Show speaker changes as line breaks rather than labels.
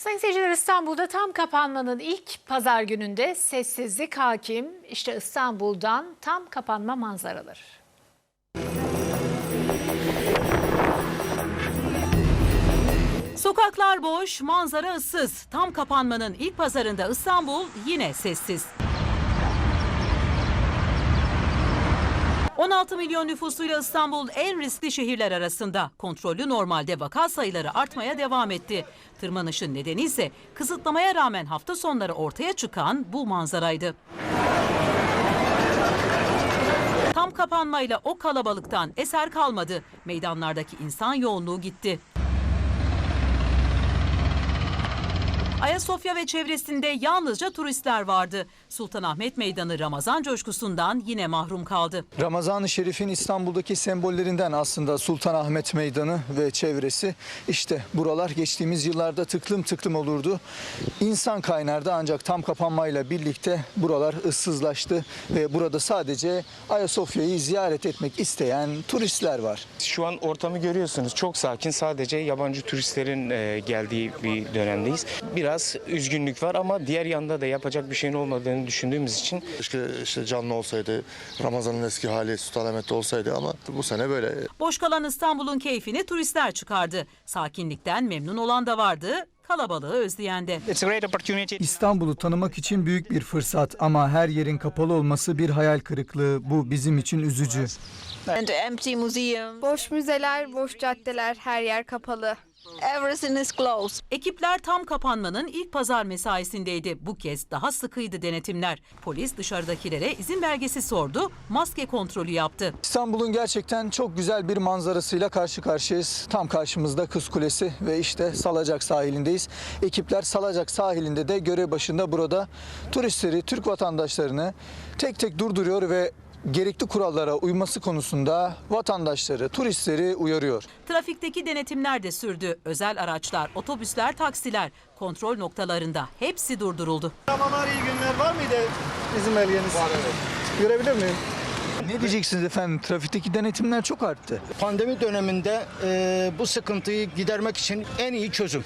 Sayın seyirciler İstanbul'da tam kapanmanın ilk pazar gününde sessizlik hakim. İşte İstanbul'dan tam kapanma manzaraları.
Sokaklar boş, manzara ıssız. Tam kapanmanın ilk pazarında İstanbul yine sessiz. 16 milyon nüfusuyla İstanbul en riskli şehirler arasında. Kontrollü normalde vaka sayıları artmaya devam etti. Tırmanışın nedeni ise kısıtlamaya rağmen hafta sonları ortaya çıkan bu manzaraydı. Tam kapanmayla o kalabalıktan eser kalmadı. Meydanlardaki insan yoğunluğu gitti. Ayasofya ve çevresinde yalnızca turistler vardı. Sultanahmet Meydanı Ramazan coşkusundan yine mahrum kaldı.
Ramazan-ı Şerif'in İstanbul'daki sembollerinden aslında Sultanahmet Meydanı ve çevresi. İşte buralar geçtiğimiz yıllarda tıklım tıklım olurdu. İnsan kaynardı ancak tam kapanmayla birlikte buralar ıssızlaştı ve burada sadece Ayasofya'yı ziyaret etmek isteyen turistler var.
Şu an ortamı görüyorsunuz. Çok sakin. Sadece yabancı turistlerin e, geldiği bir dönemdeyiz. Biraz üzgünlük var ama diğer yanda da yapacak bir şeyin olmadığını düşündüğümüz için
Keşke işte canlı olsaydı, Ramazan'ın eski hali Sultanahmet'te olsaydı ama bu sene böyle.
Boş kalan İstanbul'un keyfini turistler çıkardı. Sakinlikten memnun olan da vardı, kalabalığı özleyen de.
It's a great opportunity.
İstanbul'u tanımak için büyük bir fırsat ama her yerin kapalı olması bir hayal kırıklığı. Bu bizim için üzücü.
and empty museum.
Boş müzeler, boş caddeler, her yer kapalı.
Everything is closed.
Ekipler tam kapanmanın ilk pazar mesaisindeydi. Bu kez daha sıkıydı denetimler. Polis dışarıdakilere izin belgesi sordu, maske kontrolü yaptı.
İstanbul'un gerçekten çok güzel bir manzarasıyla karşı karşıyayız. Tam karşımızda Kız Kulesi ve işte Salacak sahilindeyiz. Ekipler Salacak sahilinde de görev başında burada turistleri, Türk vatandaşlarını tek tek durduruyor ve gerekli kurallara uyması konusunda vatandaşları, turistleri uyarıyor.
Trafikteki denetimler de sürdü. Özel araçlar, otobüsler, taksiler kontrol noktalarında hepsi durduruldu.
Merhabalar, iyi günler. Var mıydı izin belgeniz? Var evet. Görebilir miyim?
Ne diyeceksiniz efendim? Trafikteki denetimler çok arttı.
Pandemi döneminde e, bu sıkıntıyı gidermek için en iyi çözüm.